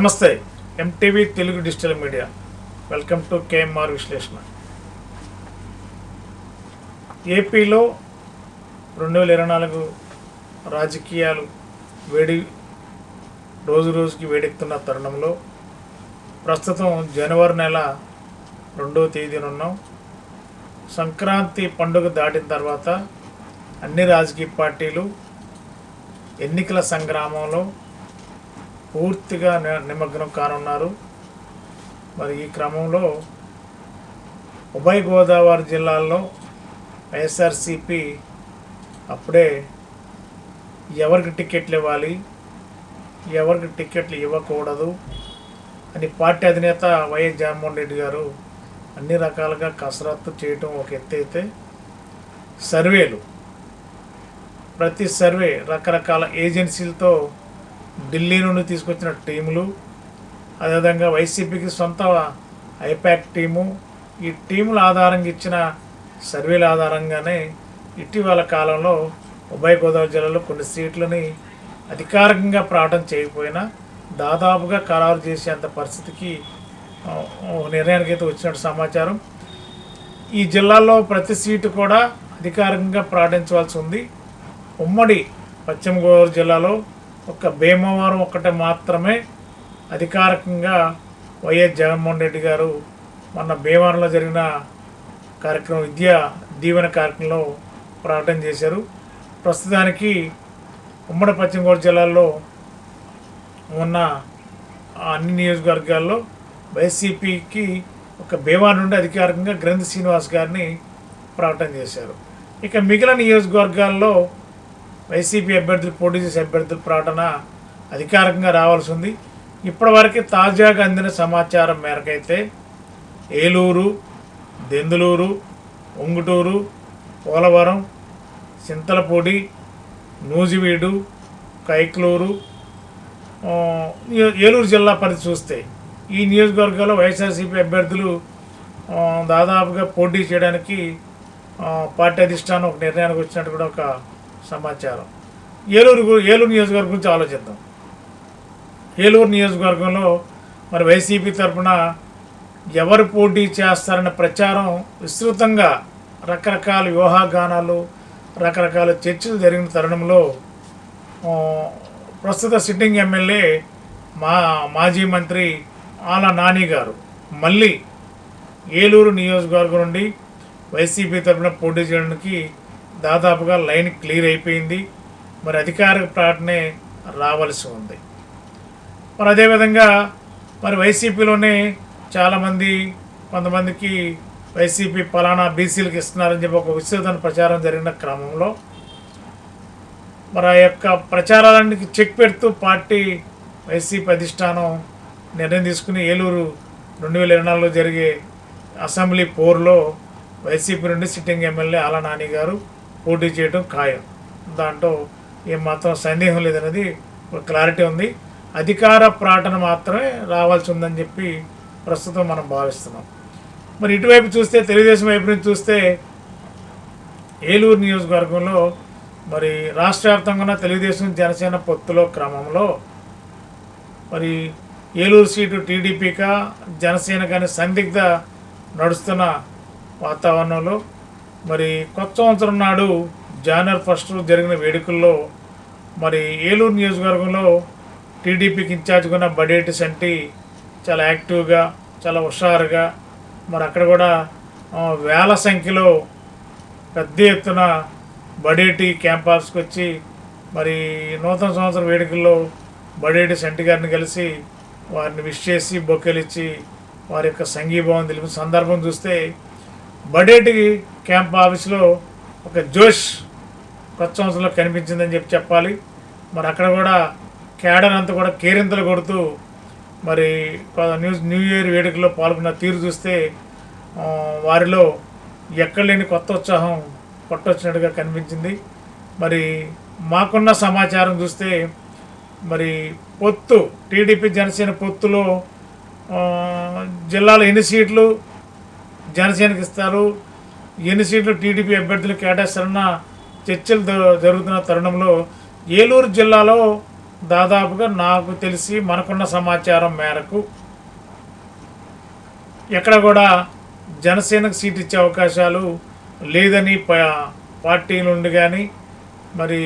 నమస్తే MTV Telugu digital media. Welcome to KMR విశ్లేషణ. ఏపీలో రెండు వేల ఇరవై నాలుగు రాజకీయాలు వేడి రోజు రోజుకి వేడెక్కుతున్న తరుణంలో ప్రస్తుతం జనవరి నెల రెండవ తేదీన ఉన్నాం. సంక్రాంతి పండుగ దాటిన తర్వాత అన్ని రాజకీయ పార్టీలు ఎన్నికల సంగ్రామంలో పూర్తిగా ని- నిమగ్నం కానున్నారు. మరి ఈ క్రమంలో ఉభయ గోదావరి జిల్లాల్లో వైఎస్ఆర్సిపి అప్పుడే ఎవరికి టికెట్లు ఇవ్వాలి ఎవరికి టికెట్లు ఇవ్వకూడదు అని పార్టీ అధినేత వైఎస్ జగన్మోహన్ రెడ్డి గారు అన్ని రకాలుగా కసరత్తు చేయటం ఒక ఎత్తు అయితే సర్వేలు. ప్రతి సర్వే రకరకాల ఏజెన్సీలతో ఢిల్లీ నుండి తీసుకొచ్చిన టీములు అదేవిధంగా వైసీపీకి సొంత ఐపాక్ టీము. ఈ టీముల ఆధారంగా ఇచ్చిన సర్వేల ఆధారంగానే ఇటీవల కాలంలో ఉభయ గోదావరి జిల్లాలో కొన్ని సీట్లని అధికారికంగా ప్రకటన చేయకపోయినా దాదాపుగా ఖరారు చేసేంత పరిస్థితికి నిర్ణయానికి అయితే వచ్చినట్టు సమాచారం. ఈ జిల్లాలో ప్రతి సీటు కూడా అధికారికంగా ప్రకటించవలసి ఉంది. ఉమ్మడి పశ్చిమ గోదావరి జిల్లాలో ఒక భీమవరం ఒక్కటే మాత్రమే అధికారికంగా వైఎస్ జగన్మోహన్ రెడ్డి గారు మొన్న భీమవరంలో జరిగిన కార్యక్రమం విద్యా దీవెన కార్యక్రమంలో ప్రకటన చేశారు. ప్రస్తుతానికి ఉమ్మడి పశ్చిమ గోదావరి జిల్లాలో ఉన్న అన్ని నియోజకవర్గాల్లో వైసీపీకి ఒక భీమా నుండి అధికారికంగా గ్రంథి శ్రీనివాస్ గారిని ప్రకటన చేశారు. ఇక మిగిలిన నియోజకవర్గాల్లో వైసీపీ అభ్యర్థులు పోటీ చేసే అభ్యర్థుల ప్రకటన అధికారికంగా రావాల్సి ఉంది. ఇప్పటివరకు తాజాగా అందిన సమాచారం మేరకైతే ఏలూరు దెందులూరు ఉంగుటూరు పోలవరం చింతలపూడి నూజివీడు కైక్లూరు ఏలూరు జిల్లా పరిధి చూస్తే ఈ నియోజకవర్గాల్లో వైఎస్ఆర్సీపీ అభ్యర్థులు దాదాపుగా పోటీ చేయడానికి పార్టీ అధిష్టానం ఒక నిర్ణయానికి వచ్చినట్టు కూడా ఒక సమాచారం. ఏలూరు ఏలూరు నియోజకవర్గం గురించి ఆలోచిద్దాం. ఏలూరు నియోజకవర్గంలో మరి వైసీపీ తరఫున ఎవరు పోటీ చేస్తారన్న ప్రచారం విస్తృతంగా రకరకాల వ్యూహాగానాలు రకరకాల చర్చలు జరిగిన తరుణంలో ప్రస్తుత సిట్టింగ్ ఎమ్మెల్యే మా మాజీ మంత్రి ఆల నాని గారు మళ్ళీ ఏలూరు నియోజకవర్గం నుండి వైసీపీ తరఫున పోటీ చేయడానికి దాదాపుగా లైన్ క్లియర్ అయిపోయింది. మరి అధికారిక ప్రకటనే రావాల్సి ఉంది. మరి అదేవిధంగా మరి వైసీపీలోనే చాలామంది కొంతమందికి వైసీపీ పలానా బీసీలకు ఇస్తున్నారని చెప్పి ఒక విస్తృత ప్రచారం జరిగిన క్రమంలో మరి ఆ యొక్క ప్రచారాలన్నిటికీ చెక్ పెడుతూ పార్టీ వైసీపీ అధిష్టానం నిర్ణయం తీసుకుని ఏలూరు రెండు వేల ఇరవై నాలుగులో జరిగే అసెంబ్లీ పోర్లో వైసీపీ నుండి సిట్టింగ్ ఎమ్మెల్యే ఆల నాని గారు పోటీ చేయడం ఖాయం. దాంట్లో ఏమాత్రం సందేహం లేదనేది ఒక క్లారిటీ ఉంది. అధికార ప్రాటన మాత్రమే రావాల్సి ఉందని చెప్పి ప్రస్తుతం మనం భావిస్తున్నాం. మరి ఇటువైపు చూస్తే తెలుగుదేశం వైపు నుంచి చూస్తే ఏలూరు నియోజకవర్గంలో మరి రాష్ట్ర వ్యాప్తంగా ఉన్న తెలుగుదేశం జనసేన పొత్తులో క్రమంలో మరి ఏలూరు సీటు టీడీపీగా జనసేన కానీ సందిగ్ధ నడుస్తున్న వాతావరణంలో మరి కొత్త సంవత్సరం నాడు జనవరి ఫస్ట్ జరిగిన వేడుకల్లో మరి ఏలూరు నియోజకవర్గంలో టీడీపీకి ఇన్ఛార్జ్గా ఉన్న బడేటి సంటి చాలా యాక్టివ్గా చాలా హుషారుగా మరి అక్కడ కూడా వేల సంఖ్యలో పెద్ద ఎత్తున బడేటి క్యాంపస్కి వచ్చి మరి నూతన సంవత్సరం వేడుకల్లో బడేటి సంటి గారిని కలిసి వారిని విష్ చేసి బొక్కెలిచ్చి వారి యొక్క సంఘీభావం తెలిపిన సందర్భం చూస్తే బడేటి క్యాంప్ ఆఫీస్లో ఒక జోష్ కొత్త సంవత్సరంలో కనిపించిందని చెప్పి చెప్పాలి. మరి అక్కడ కూడా క్యాడర్ అంతా కూడా కేరింతలు కొడుతూ మరి న్యూస్ న్యూ ఇయర్ వేడుకలో పాల్గొన్న తీరు చూస్తే వారిలో ఎక్కడ లేని కొత్త ఉత్సాహం పట్టొచ్చినట్టుగా కనిపించింది. మరి మాకున్న సమాచారం చూస్తే మరి పొత్తు టీడీపీ జనసేన పొత్తులో జిల్లాలో ఎన్ని సీట్లు జనసేనకి ఇస్తారు ఎన్ని సీట్లు టీడీపీ అభ్యర్థులు కేటాయిస్తారన్న చర్చలు జరుగుతున్న తరుణంలో ఏలూరు జిల్లాలో దాదాపుగా నాకు తెలిసి మనకున్న సమాచారం మేరకు ఎక్కడ కూడా జనసేనకు సీట్ ఇచ్చే అవకాశాలు లేదని ప- పార్టీ నుండి కానీ మరి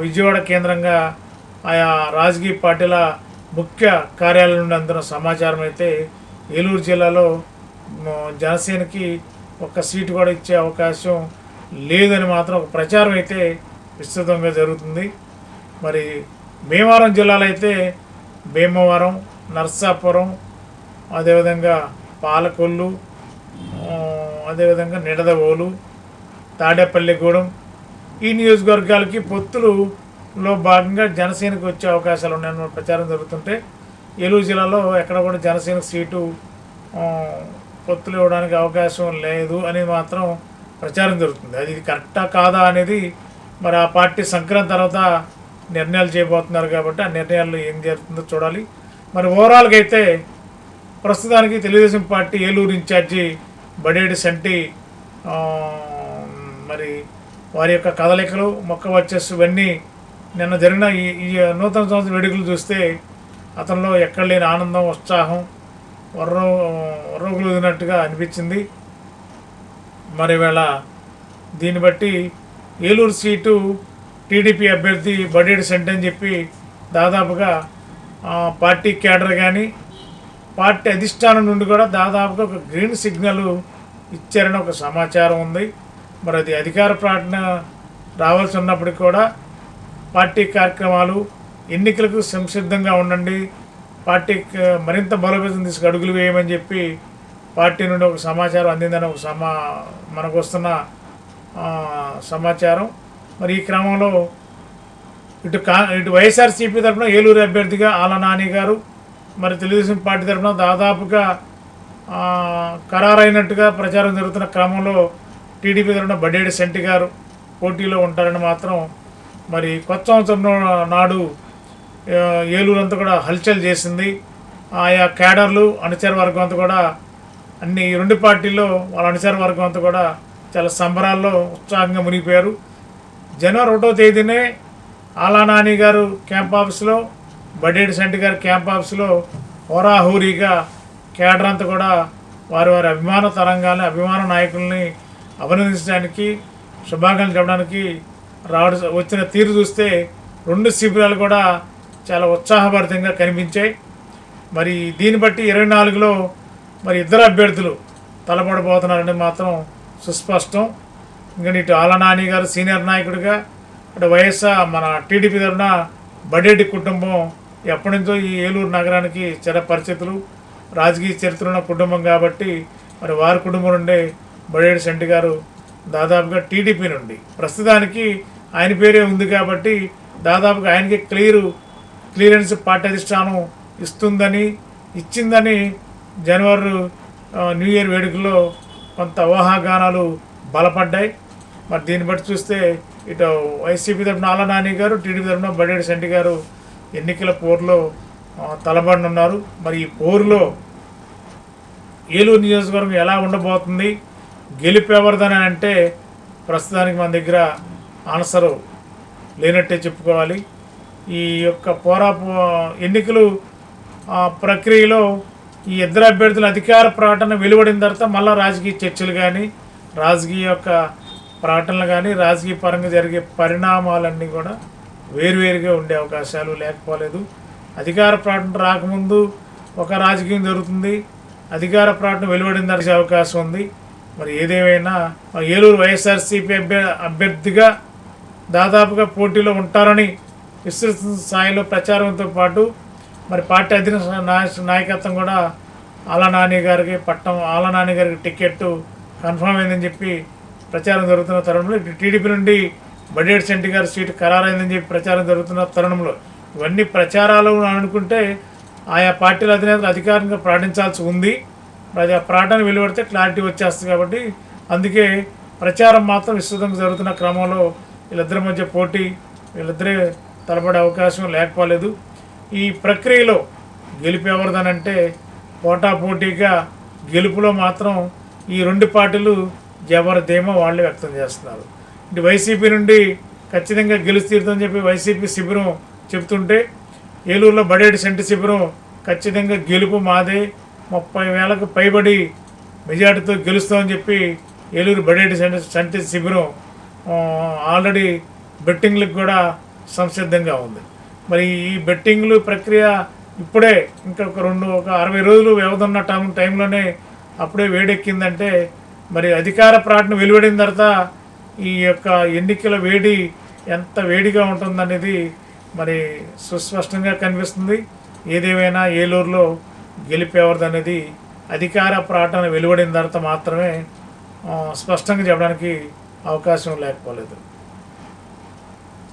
విజయవాడ కేంద్రంగా ఆయా రాజకీయ పార్టీల ముఖ్య కార్యాలయం నుండి అందిన సమాచారం అయితే ఏలూరు జిల్లాలో జనసేనకి ఒక్క సీటు కూడా ఇచ్చే అవకాశం లేదని మాత్రం ఒక ప్రచారం అయితే విస్తృతంగా జరుగుతుంది. మరి భీమవరం జిల్లాలో అయితే భీమవరం నర్సాపురం అదేవిధంగా పాలకొల్లు అదేవిధంగా నిడదవోలు తాడేపల్లిగూడెం ఈ నియోజకవర్గాలకి పొత్తులులో భాగంగా జనసేనకు వచ్చే అవకాశాలు ఉన్నాయన్న ప్రచారం జరుగుతుంటే ఏలూరు జిల్లాలో ఎక్కడ కూడా జనసేన సీటు పొత్తులు ఇవ్వడానికి అవకాశం లేదు అని మాత్రం ప్రచారం జరుగుతుంది. అది కరెక్టా కాదా అనేది మరి ఆ పార్టీ సంక్రాంతి తర్వాత నిర్ణయాలు చేయబోతున్నారు కాబట్టి ఆ నిర్ణయాలు ఏం జరుగుతుందో చూడాలి. మరి ఓవరాల్గా అయితే ప్రస్తుతానికి Telugu Desam party Eluru in charge బడేడి సంటి మరి వారి యొక్క కదలికలు మొక్క వచ్చేసి ఇవన్నీ నిన్న జరిగిన ఈ ఈ నూతన సంవత్సరం వేడుకలు చూస్తే అతనిలో ఎక్కడ లేని ఆనందం ఉత్సాహం వర్ర వర్రగులుదినట్టుగా అనిపించింది. మరి వేళ దీన్ని బట్టి ఏలూరు సీటు టీడీపీ అభ్యర్థి బడేడి సెంట్ అని చెప్పి దాదాపుగా పార్టీ క్యాడర్ కానీ పార్టీ అధిష్టానం నుండి కూడా దాదాపుగా ఒక గ్రీన్ సిగ్నల్ ఇచ్చారని ఒక సమాచారం ఉంది. మరి అది అధికార ప్రకటన రావాల్సి ఉన్నప్పటికీ కూడా పార్టీ కార్యక్రమాలు ఎన్నికలకు సంసిద్ధంగా ఉండండి పార్టీకి మరింత బలోపేతం తీసుకు అడుగులు వేయమని చెప్పి పార్టీ నుండి ఒక సమాచారం అందిందని ఒక సమా మనకు వస్తున్న సమాచారం. మరి ఈ క్రమంలో ఇటు కా ఇటు వైఎస్ఆర్సీపీ తరఫున ఏలూరు అభ్యర్థిగా ఆల నాని గారు మరి తెలుగుదేశం పార్టీ తరఫున దాదాపుగా ఖరారైనట్టుగా ప్రచారం జరుగుతున్న క్రమంలో టీడీపీ తరఫున బడ్డేడి సెంటి గారు పోటీలో ఉంటారని మాత్రం మరి కొత్త సంవత్సరం నాడు ఏలూరు అంతా కూడా హల్చల్ చేసింది. ఆయా క్యాడర్లు అనుచర వర్గం అంతా కూడా అన్ని రెండు పార్టీల్లో వాళ్ళ అనుచర వర్గం అంతా కూడా చాలా సంబరాల్లో ఉత్సాహంగా మునిగిపోయారు. జనవరి ఒకటో తేదీనే ఆలా నాని గారు క్యాంప్ ఆఫీస్లో బడేడి సెంటి గారి క్యాంప్ ఆఫీస్లో హోరాహోరీగా కేడర్ అంతా కూడా వారి వారి అభిమాన తరంగాన్ని అభిమాన నాయకుల్ని అభినందించడానికి శుభాకాంక్షలు చెప్పడానికి రావడం వచ్చిన తీరు చూస్తే రెండు శిబిరాలు కూడా చాలా ఉత్సాహభరితంగా కనిపించాయి. మరి దీన్ని బట్టి ఇరవై నాలుగులో మరి ఇద్దరు అభ్యర్థులు తలపడబోతున్నారని మాత్రం సుస్పష్టం. ఇంకా ఇటు ఆలనాని గారు సీనియర్ నాయకుడిగా అటు వైఎస్ఆర్ మన టీడీపీ తరఫున బడేటి కుటుంబం ఎప్పటి నుంచో ఈ ఏలూరు నగరానికి చిర పరిస్థితులు రాజకీయ చరిత్ర ఉన్న కుటుంబం కాబట్టి మరి వారి కుటుంబం నుండే బడేటి శెట్టి గారు దాదాపుగా టీడీపీ నుండి. ప్రస్తుతానికి ఆయన పేరే ఉంది కాబట్టి దాదాపుగా ఆయనకి క్లియరు క్లియరెన్స్ పాఠ్యాధిష్టానం అధిష్టానం ఇస్తుందని ఇచ్చిందని జనవరి న్యూ ఇయర్ వేడుకలో కొంత ఊహాగానాలు బలపడ్డాయి. మరి దీన్ని బట్టి చూస్తే ఇటు వైసీపీ తరఫున ఆల నాని గారు టీడీపీ తరఫున బడేడి శెట్టి గారు ఎన్నికల పోరులో ఆ, తలబడనున్నారు. మరి ఈ పోరులో ఏలూరు నియోజకవర్గం ఎలా ఉండబోతుంది గెలుపు అంటే ప్రస్తుతానికి మన దగ్గర ఆన్సరు లేనట్టే చెప్పుకోవాలి. ఈ యొక్క పోరా ఎన్నికలు ప్రక్రియలో ఈ ఇద్దరు అభ్యర్థుల అధికార ప్రకటన వెలువడిన తర్వాత మళ్ళీ రాజకీయ చర్చలు కానీ రాజకీయ యొక్క ప్రకటనలు కానీ రాజకీయ పరంగా జరిగే పరిణామాలన్నీ కూడా వేరువేరుగా ఉండే అవకాశాలు లేకపోలేదు. అధికార ప్రకటన రాకముందు ఒక రాజకీయం జరుగుతుంది. అధికార ప్రకటన వెలువడిన తర్వాత అవకాశం ఉంది. మరి ఏదేమైనా ఏలూరు వైఎస్ఆర్సీపీ అభ్య అభ్యర్థిగా దాదాపుగా పోటీలో ఉంటారని విస్తృత స్థాయిలో ప్రచారంతో పాటు మరి పార్టీ అధిన నాయకత్వం కూడా ఆలా నాని గారికి పట్టం ఆలా నాని గారికి టికెట్ కన్ఫర్మ్ అయిందని చెప్పి ప్రచారం జరుగుతున్న తరుణంలో టీడీపీ నుండి బడ్జెట్ సెంటి గారి సీటు ఖరారైందని చెప్పి ప్రచారం జరుగుతున్న తరుణంలో ఇవన్నీ ప్రచారాలు అనుకుంటే ఆయా పార్టీల అధినేతలు అధికారికంగా ప్రకటించాల్సి ఉంది. మరి ఆ ప్రకటన వెలువడితే క్లారిటీ వచ్చేస్తుంది కాబట్టి అందుకే ప్రచారం మాత్రం విస్తృతంగా జరుగుతున్న క్రమంలో వీళ్ళిద్దరి మధ్య పోటీ వీళ్ళిద్దరే తలపడే అవకాశం లేకపోలేదు. ఈ ప్రక్రియలో గెలుపు ఎవరిదనంటే పోటాపోటీగా గెలుపులో మాత్రం ఈ రెండు పార్టీలు జబర్దేమో వాళ్ళు వాళ్ళే వ్యక్తం చేస్తున్నారు. ఇటు వైసీపీ నుండి ఖచ్చితంగా గెలిచి తీరుతుందని చెప్పి వైసీపీ శిబిరం చెబుతుంటే ఏలూరులో బడేటి సెంటి శిబిరం ఖచ్చితంగా గెలుపు మాదే ముప్పై వేలకు పైబడి మెజార్టీతో గెలుస్తామని చెప్పి ఏలూరు బడేటి సెంటి సెంటి శిబిరం ఆల్రెడీ బెట్టింగ్లకు కూడా సంసిద్ధంగా ఉంది. మరి ఈ బెట్టింగ్లు ప్రక్రియ ఇప్పుడే ఇంకా ఒక రెండు ఒక అరవై రోజులు వ్యవధి ఉన్న టైం టైంలోనే అప్పుడే వేడెక్కిందంటే మరి అధికార ప్రాటను వెలువడిన తర్వాత ఈ యొక్క ఎన్నికల వేడి ఎంత వేడిగా ఉంటుందనేది మరి సుస్పష్టంగా కనిపిస్తుంది. ఏదేమైనా ఏలూరులో గెలిపేవరదనేది అధికార ప్రాటన వెలువడిన తర్వాత మాత్రమే స్పష్టంగా చెప్పడానికి అవకాశం లేకపోలేదు.